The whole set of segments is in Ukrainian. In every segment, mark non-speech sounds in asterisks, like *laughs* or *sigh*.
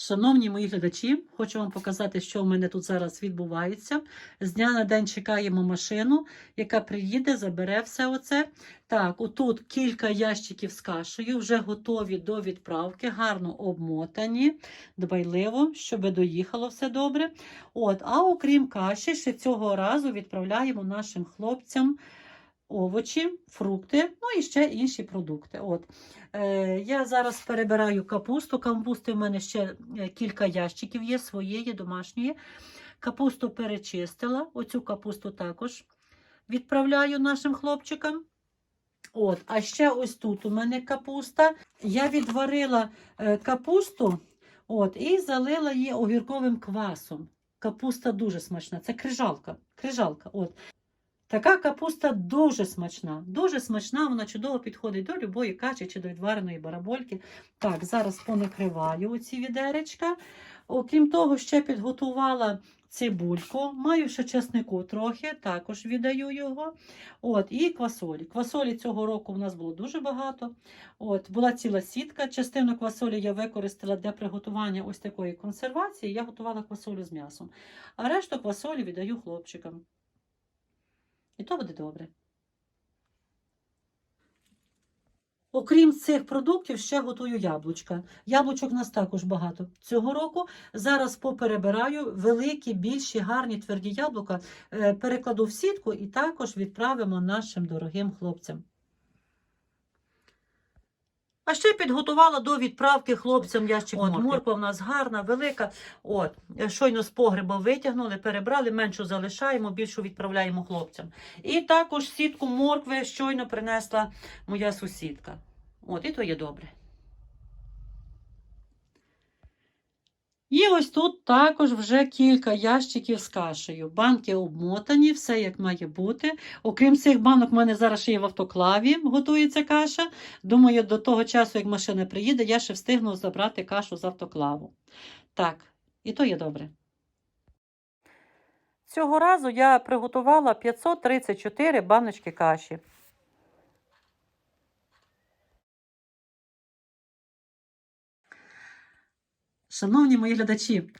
Шановні мої глядачі, хочу вам показати, що в мене тут зараз відбувається. З дня на день чекаємо машину, яка приїде, забере все оце. Так, отут кілька ящиків з кашею, вже готові до відправки, гарно обмотані, дбайливо, щоб доїхало все добре. От, а окрім каші, ще цього разу відправляємо нашим хлопцям овочі, фрукти, ну і ще інші продукти. От. Е, я зараз перебираю капусту. Капусти в мене ще е, кілька ящиків є своєї домашньої. Капусту перечистила. Оцю капусту також відправляю нашим хлопчикам. От, а ще ось тут у мене капуста. Я відварила е, капусту от, і залила її огірковим квасом. Капуста дуже смачна. Це крижалка. крижалка от. Така капуста дуже смачна. Дуже смачна, вона чудово підходить до любої каші чи до відвареної барабольки. Так, зараз понакриваю оці відеречка. Окрім того, ще підготувала цибульку, маю ще чеснику трохи, також віддаю його. От, І квасолі. Квасолі цього року в нас було дуже багато. От, Була ціла сітка. Частину квасолі я використала для приготування ось такої консервації. Я готувала квасолю з м'ясом. А решту квасолі віддаю хлопчикам. І то буде добре. Окрім цих продуктів, ще готую яблучка. Яблучок у нас також багато. Цього року зараз поперебираю великі, більші, гарні тверді яблука, е, перекладу в сітку і також відправимо нашим дорогим хлопцям. А ще підготувала до відправки хлопцям ящик От, морква в нас гарна, велика. От, щойно з погреба витягнули, перебрали, меншу залишаємо, більшу відправляємо хлопцям. І також сітку моркви щойно принесла моя сусідка. От, і то є добре. І ось тут також вже кілька ящиків з кашею. Банки обмотані, все як має бути. Окрім цих банок, в мене зараз ще є в автоклаві, готується каша. Думаю, до того часу, як машина приїде, я ще встигну забрати кашу з автоклаву. Так, і то є добре. Цього разу я приготувала 534 баночки каші. Шановні мої глядачі,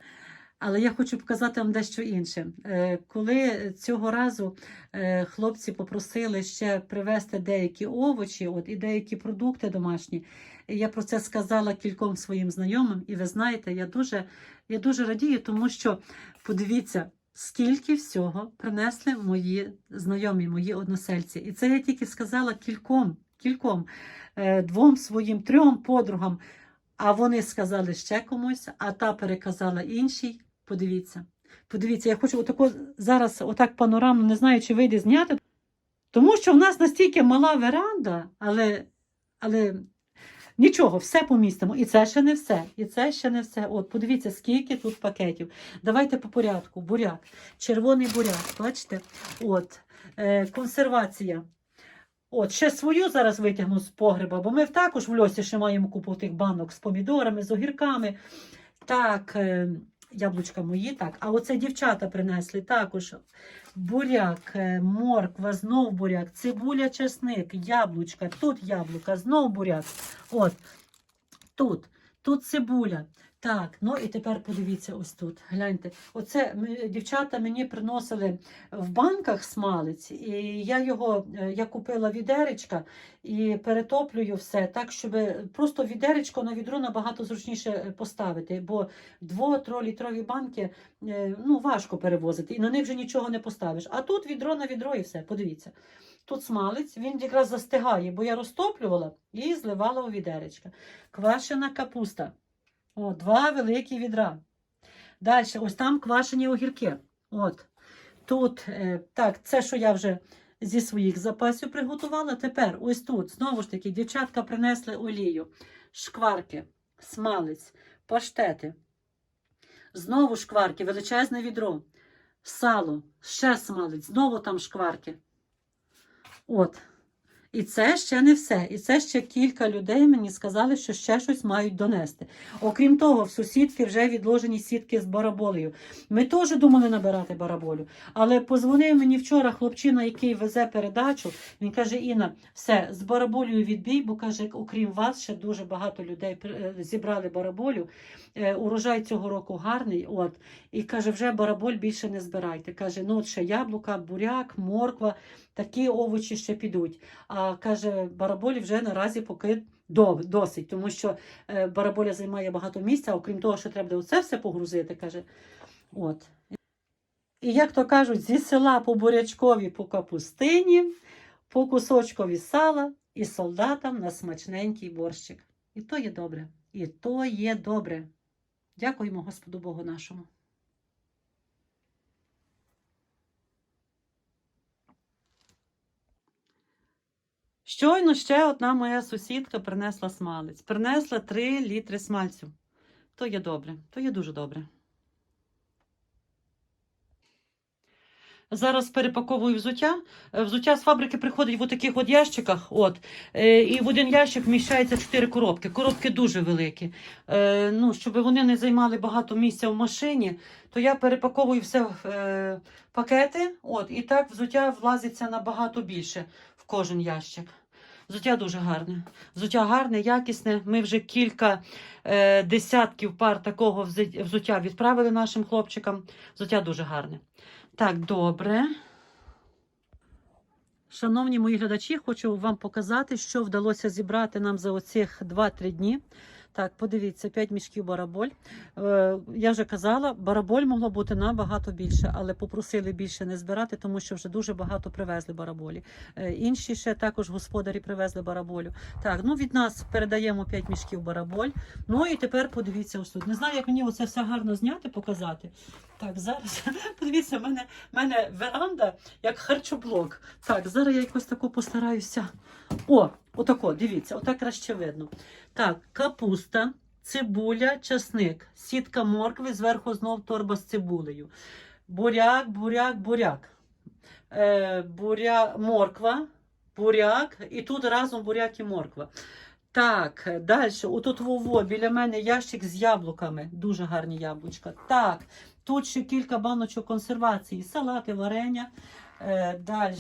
але я хочу показати вам дещо інше. Е, Коли цього разу е, хлопці попросили ще привезти деякі овочі от, і деякі продукти домашні, я про це сказала кільком своїм знайомим, і ви знаєте, я дуже, я дуже радію, тому що подивіться. Скільки всього принесли мої знайомі, мої односельці. І це я тільки сказала кільком, кільком, е, двом своїм трьом подругам. А вони сказали ще комусь, а та переказала іншій. Подивіться. Подивіться, я хочу отако зараз отак панорамно, не знаю, чи вийде зняти. Тому що в нас настільки мала веранда, але, але нічого, все помістимо. І це ще не все. І це ще не все. От, подивіться, скільки тут пакетів. Давайте по порядку. Буряк, червоний буряк, бачите? От, е, консервація. От, ще свою зараз витягну з погреба, бо ми також в льосі ще маємо купу тих банок з помідорами, з огірками. Так, е, яблучка мої, так. А оце дівчата принесли також буряк, е, морква, знов буряк, цибуля, чесник, яблучка, тут яблука, знов буряк. От, тут, тут цибуля. Так, ну і тепер подивіться ось тут. Гляньте, оце дівчата мені приносили в банках смалець, і я його е, я купила відеречка і перетоплюю все так, щоб просто відеречко на відро набагато зручніше е, поставити, бо дво-тролітрові банки е, ну, важко перевозити, і на них вже нічого не поставиш. А тут відро на відро і все. Подивіться. Тут смалець, він якраз застигає, бо я розтоплювала і зливала у відеречка. Квашена капуста. О, два великі відра. Далі, ось там квашені огірки. От. Тут, е, так, це, що я вже зі своїх запасів приготувала. Тепер, ось тут, знову ж таки, дівчатка принесли олію, шкварки, смалець, паштети. Знову шкварки, величезне відро, сало, ще смалець, знову там шкварки. От. І це ще не все. І це ще кілька людей мені сказали, що ще щось мають донести. Окрім того, в сусідки вже відложені сітки з бараболею. Ми теж думали набирати бараболю. Але позвонив мені вчора хлопчина, який везе передачу. Він каже: Інна, все, з бараболею відбій, бо каже, окрім вас, ще дуже багато людей е, зібрали бараболю. Е, Урожай цього року гарний. От. І каже, вже бараболь більше не збирайте. Каже, ну от ще яблука, буряк, морква, такі овочі ще підуть. А каже, бараболі вже наразі поки досить, тому що е, бараболя займає багато місця, окрім того, що треба оце все погрузити, каже. От. І як то кажуть, зі села по бурячкові по капустині, по кусочкові сала і солдатам на смачненький борщик. І то є добре. І то є добре. Дякуємо Господу Богу нашому. Щойно ще одна моя сусідка принесла смалець. Принесла 3 літри смальцю. То є добре, то є дуже добре. Зараз перепаковую взуття. Е, Взуття з фабрики приходить в таких от ящиках. От. Е, І в один ящик вміщається 4 коробки. Коробки дуже великі. Е, Ну, щоб вони не займали багато місця в машині, то я перепаковую все в пакети. От, і так взуття влазиться набагато більше кожен ящик. Взуття дуже гарне. Взуття гарне, якісне. Ми вже кілька е, десятків пар такого взуття відправили нашим хлопчикам. Взуття дуже гарне. Так, добре. Шановні мої глядачі, хочу вам показати, що вдалося зібрати нам за оцих 2-3 дні. Так, подивіться, 5 мішків бараболь. Е, я вже казала, бараболь могло бути набагато більше, але попросили більше не збирати, тому що вже дуже багато привезли бараболі. Е, інші ще також господарі привезли бараболю. Так, ну від нас передаємо 5 мішків бараболь. Ну і тепер подивіться ось тут. Не знаю, як мені оце все гарно зняти, показати. Так, зараз *laughs* подивіться, в мене, мене веранда як харчоблок. Так, зараз я якось таку постараюся. О, отако, дивіться, отак краще видно. Так, капуста, цибуля, часник, сітка моркви, зверху знов торба з цибулею. Буряк, буряк, буряк. Е, буря, морква, буряк, і тут разом буряк і морква. Так, далі, отут вово, біля мене ящик з яблуками. Дуже гарні яблучка. Так, тут ще кілька баночок консервації, салати, варення. Е, далі.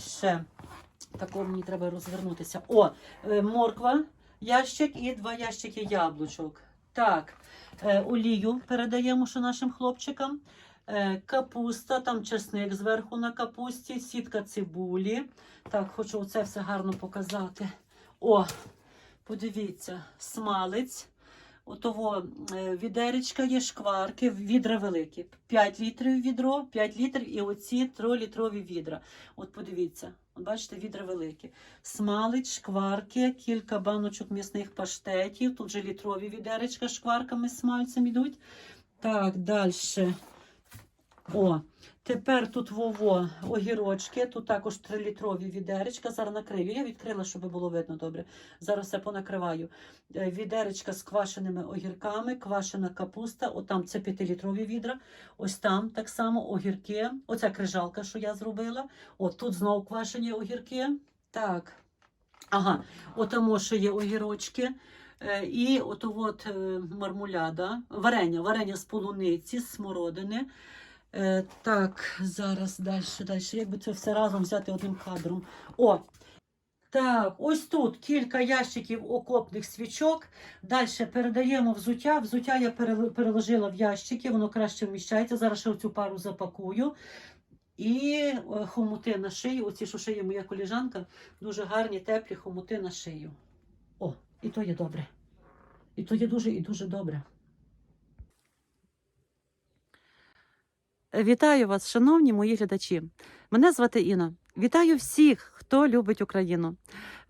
Тако мені треба розвернутися. О, е, морква, ящик і два ящики яблучок. Так, е, олію передаємо ще нашим хлопчикам. Е, капуста, там чесник зверху на капусті, сітка цибулі. Так, хочу це все гарно показати. О, подивіться, смалець. Отого е, відеречка є шкварки, відра великі. 5 літрів відро, 5 літрів і оці 3-літрові відра. От подивіться, от бачите, відра великі. Смалить, шкварки, кілька баночок м'ясних паштетів. Тут же літрові відеречка шкварками з смальцем йдуть. Так, далі. О, тепер тут вово огірочки, тут також 3-літрові відеречка. Зараз накрию. Я відкрила, щоб було видно добре. Зараз все понакриваю. Е, Відеречка з квашеними огірками, квашена капуста. Отам це 5-літрові відра. Ось там так само огірки. Оця крижалка, що я зробила. От тут знову квашені огірки. Так. Ага, отамо ще є огірочки. Е, І от от е, мармуляда, варення, варення з полуниці, з смородини. Е, так, зараз далі, далі. Як би це все разом взяти одним кадром? О! Так, ось тут кілька ящиків окопних свічок. Далі передаємо взуття. Взуття я переложила в ящики, воно краще вміщається. Зараз ще цю пару запакую. І е, хомути на шию. Оці, що шиє моя коліжанка, дуже гарні, теплі хомути на шию. О, і то є добре. І то є дуже і дуже добре. Вітаю вас, шановні мої глядачі. Мене звати Інна. Вітаю всіх, хто любить Україну.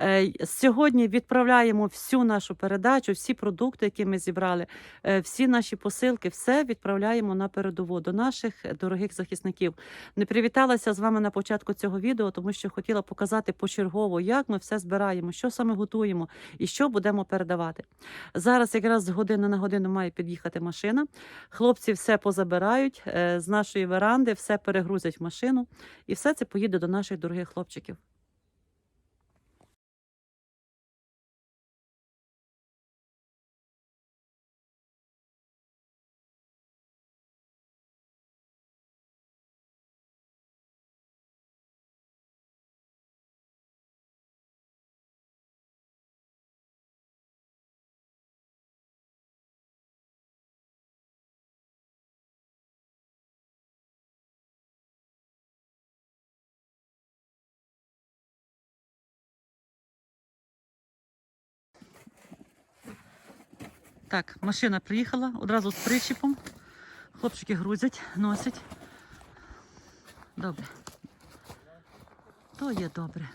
Е, Сьогодні відправляємо всю нашу передачу, всі продукти, які ми зібрали, е, всі наші посилки, все відправляємо на передову до наших дорогих захисників. Не привіталася з вами на початку цього відео, тому що хотіла показати почергово, як ми все збираємо, що саме готуємо і що будемо передавати. Зараз якраз з години на годину має під'їхати машина. Хлопці все позабирають е, з нашої веранди, все перегрузять в машину, і все це поїде до наших дорогих хлопчиків. Так, машина приїхала одразу з причіпом. Хлопчики грузять, носять. Добре. То є добре.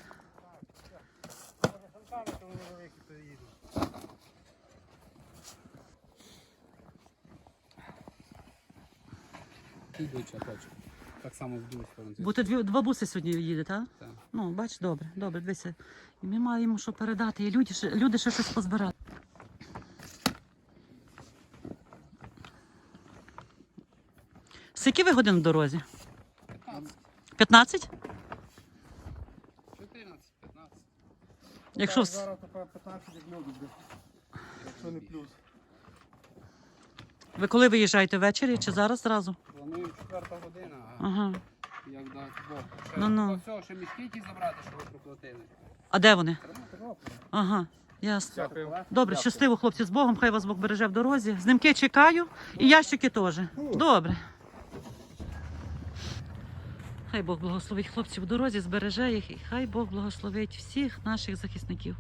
Ідуча точка. Так само в другу сторону. Бо ти дві, два буси сьогодні їде, так? Так. Ну, бач, добре, добре, дивися. І ми маємо що передати. І люди, ще- люди ще щось позбирати. Скільки ви годин в дорозі? 15, 15? 14, 15. Якщо зараз тепер 15 як люди буде. Якщо не плюс. ви коли виїжджаєте ввечері чи зараз зразу? Плануємо четверта година, а Ага. як дасть Бог. Ще, Ну-ну. до всього, ще мішки ті забрати, що ви проплатили. А де вони? Ага, ясно. Добре, щасливо, хлопці, з Богом, хай вас Бог береже в дорозі. Знимки чекаю і ящики теж. Добре. Хай Бог благословить хлопців у дорозі, збереже їх, і хай Бог благословить всіх наших захисників.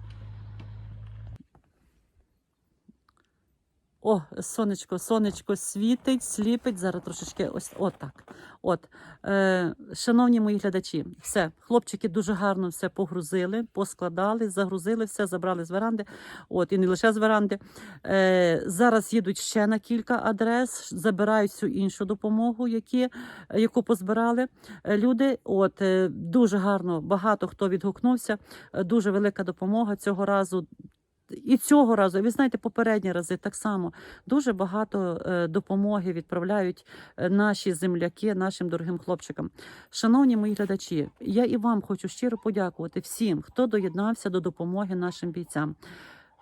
О, сонечко, сонечко світить, сліпить. Зараз трошечки ось отак. От. Е, шановні мої глядачі, все, хлопчики дуже гарно все погрузили, поскладали, загрузили все, забрали з веранди. От, і не лише з веранди. Е, зараз їдуть ще на кілька адрес, забирають всю іншу допомогу, які, яку позбирали е, люди. От, е, дуже гарно, багато хто відгукнувся. Е, Дуже велика допомога цього разу. І цього разу, ви знаєте, попередні рази так само дуже багато е, допомоги відправляють е, наші земляки, нашим дорогим хлопчикам. Шановні мої глядачі, я і вам хочу щиро подякувати всім, хто доєднався до допомоги нашим бійцям.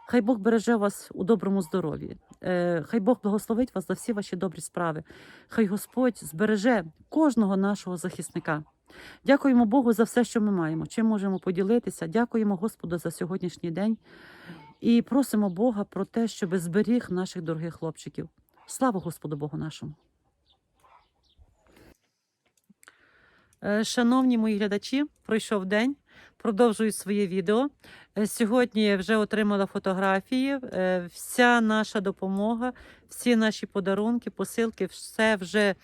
Хай Бог береже вас у доброму здоров'ї. Е, Хай Бог благословить вас за всі ваші добрі справи. Хай Господь збереже кожного нашого захисника. Дякуємо Богу за все, що ми маємо. Чим можемо поділитися. Дякуємо Господу за сьогоднішній день і просимо Бога про те, щоб зберіг наших дорогих хлопчиків. Слава Господу Богу нашому. Е, Шановні мої глядачі, пройшов день. Продовжую своє відео. Е, Сьогодні я вже отримала фотографії. Е, Вся наша допомога, всі наші подарунки, посилки, все вже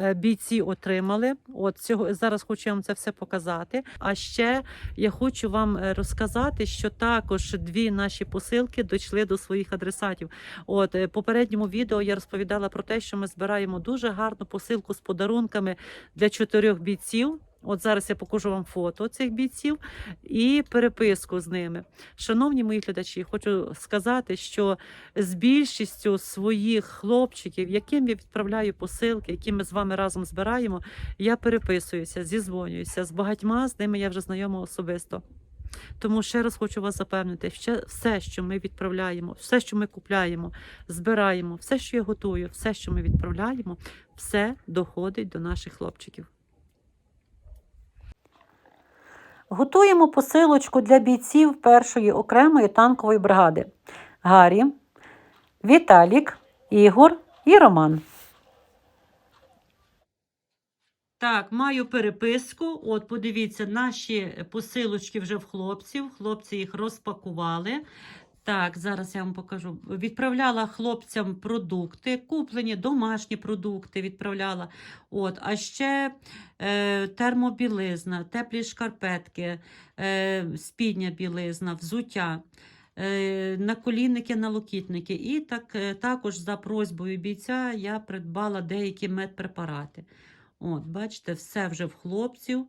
е, бійці отримали. От цього зараз хочу вам це все показати. А ще я хочу вам розказати, що також дві наші посилки дійшли до своїх адресатів. От попередньому відео я розповідала про те, що ми збираємо дуже гарну посилку з подарунками для чотирьох бійців. От зараз я покажу вам фото цих бійців і переписку з ними. Шановні мої глядачі, хочу сказати, що з більшістю своїх хлопчиків, яким я відправляю посилки, які ми з вами разом збираємо, я переписуюся, зізвонююся. З багатьма з ними я вже знайома особисто. Тому ще раз хочу вас запевнити, що все, що ми відправляємо, все, що ми купляємо, збираємо, все, що я готую, все, що ми відправляємо, все доходить до наших хлопчиків. Готуємо посилочку для бійців першої окремої танкової бригади. Гаррі, Віталік, Ігор і Роман. Так, маю переписку. От, подивіться, наші посилочки вже в хлопців. Хлопці їх розпакували. Так, зараз я вам покажу. Відправляла хлопцям продукти, куплені домашні продукти відправляла. От, а ще е, термобілизна, теплі шкарпетки, е, спідня білизна, взуття. е, Наколінники, налокітники. І так, е, також за просьбою бійця я придбала деякі медпрепарати. От, бачите, все вже в хлопців.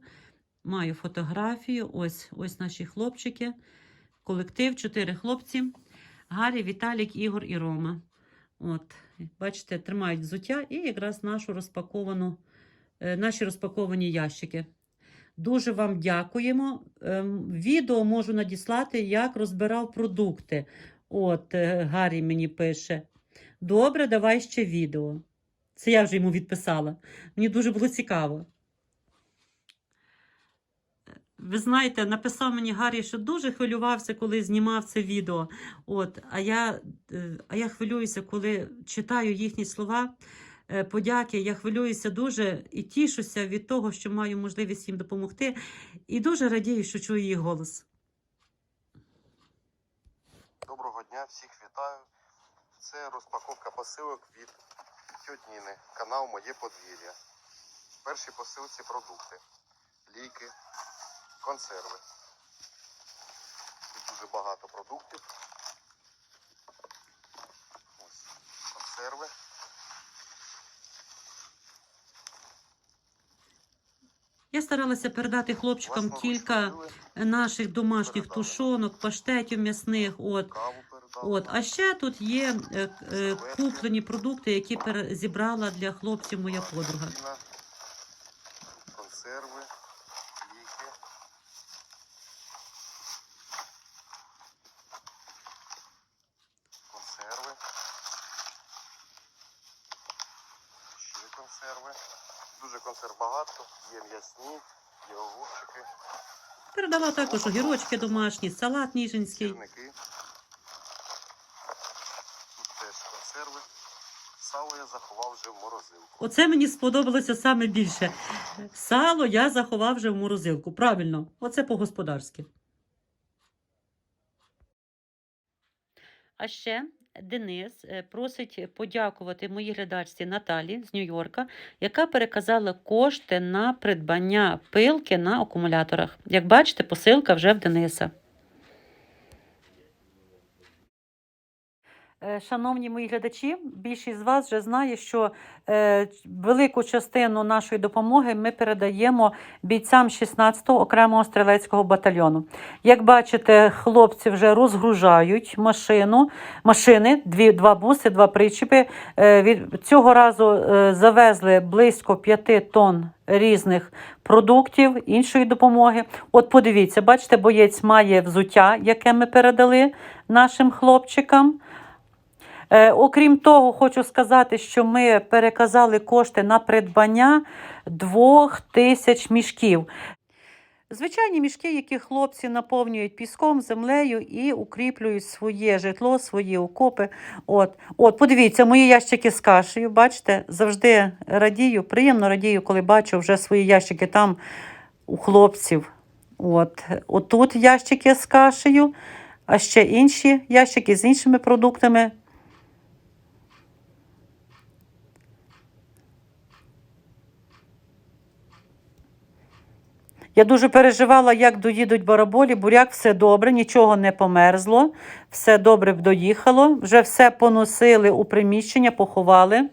Маю фотографію. Ось, ось наші хлопчики. Колектив, чотири хлопці. Гаррі, Віталік, Ігор і Рома. От, бачите, тримають взуття і якраз нашу розпаковану, е, наші розпаковані ящики. Дуже вам дякуємо. Ем, Відео можу надіслати, як розбирав продукти. От, е, Гаррі мені пише. Добре, давай ще відео. Це я вже йому відписала. Мені дуже було цікаво. Ви знаєте, написав мені Гаррі, що дуже хвилювався, коли знімав це відео. От, а я, е, а я хвилююся, коли читаю їхні слова. е, Подяки, я хвилююся дуже і тішуся від того, що маю можливість їм допомогти. І дуже радію, що чую їх голос. Доброго дня, всіх вітаю. Це розпаковка посилок від тьоті Ніни, канал Моє подвір'я. В першій посилці продукти, ліки, консерви. Тут дуже багато продуктів. Ось консерви. Я старалася передати хлопчикам кілька наших домашніх тушонок, паштетів м'ясних. От. От, а ще тут є е, е, куплені продукти, які зібрала для хлопців моя подруга. Кіна, консерви, ліки. Консерви. Ще консерви. Дуже консерв багато. Є м'ясні, є огурчики, Передала також огірочки домашні, салат ніжинський. сірники. Тут теж консерви. Сало я заховав вже в морозилку. Оце мені сподобалося саме більше. Сало я заховав вже в морозилку. Правильно, оце по-господарськи. А ще Денис е, просить подякувати моїй глядачці Наталі з Нью-Йорка, яка переказала кошти на придбання пилки на акумуляторах. Як бачите, посилка вже в Дениса. Шановні мої глядачі, більшість з вас вже знає, що е, велику частину нашої допомоги ми передаємо бійцям 16-го окремого стрілецького батальйону. Як бачите, хлопці вже розгружають машину, машини, дві, два буси, два причіпи. Е, від цього разу е, завезли близько 5 тонн різних продуктів, іншої допомоги. От подивіться, бачите, боєць має взуття, яке ми передали нашим хлопчикам. Е, окрім того, хочу сказати, що ми переказали кошти на придбання двох тисяч мішків. Звичайні мішки, які хлопці наповнюють піском, землею і укріплюють своє житло, свої окопи. От, от подивіться, мої ящики з кашею. Бачите, завжди радію, приємно радію, коли бачу вже свої ящики там у хлопців. От, отут ящики з кашею, а ще інші ящики з іншими продуктами. Я дуже переживала, як доїдуть бараболі. Буряк все добре, нічого не померзло, все добре доїхало. Вже все поносили у приміщення, поховали.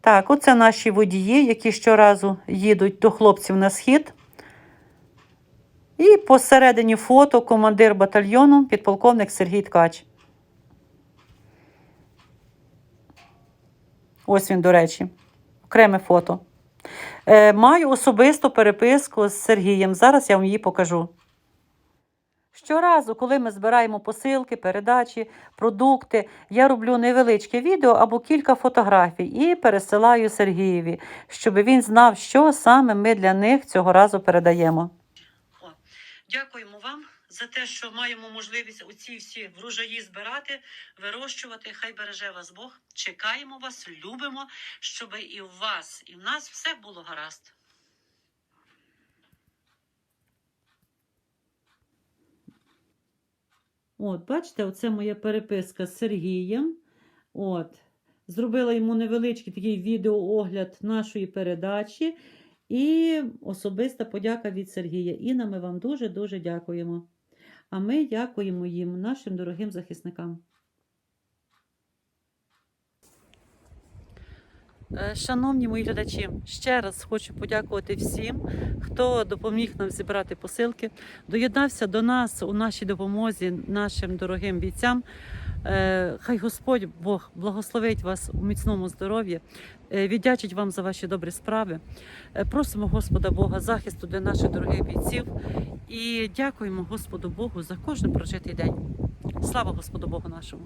Так, оце наші водії, які щоразу їдуть до хлопців на схід. І посередині фото командир батальйону, підполковник Сергій Ткач. Ось він, до речі, окреме фото. Е, маю особисту переписку з Сергієм. Зараз я вам її покажу. Щоразу, коли ми збираємо посилки, передачі, продукти, я роблю невеличке відео або кілька фотографій і пересилаю Сергієві, щоб він знав, що саме ми для них цього разу передаємо. Дякуємо вам за те, що маємо можливість оці всі врожаї збирати, вирощувати. Хай береже вас Бог. Чекаємо вас, любимо, щоб і в вас, і в нас все було гаразд. От, бачите, оце моя переписка з Сергієм. От. Зробила йому невеличкий такий відеоогляд нашої передачі. І особиста подяка від Сергія. Інна, ми вам дуже-дуже дякуємо. А ми дякуємо їм, нашим дорогим захисникам. Е, Шановні мої глядачі, ще раз хочу подякувати всім, хто допоміг нам зібрати посилки, доєднався до нас у нашій допомозі нашим дорогим бійцям. Е, Хай Господь Бог благословить вас у міцному здоров'ї, е, віддячить вам за ваші добрі справи. Е, Просимо Господа Бога захисту для наших дорогих бійців і дякуємо Господу Богу за кожен прожитий день. Слава Господу Богу нашому!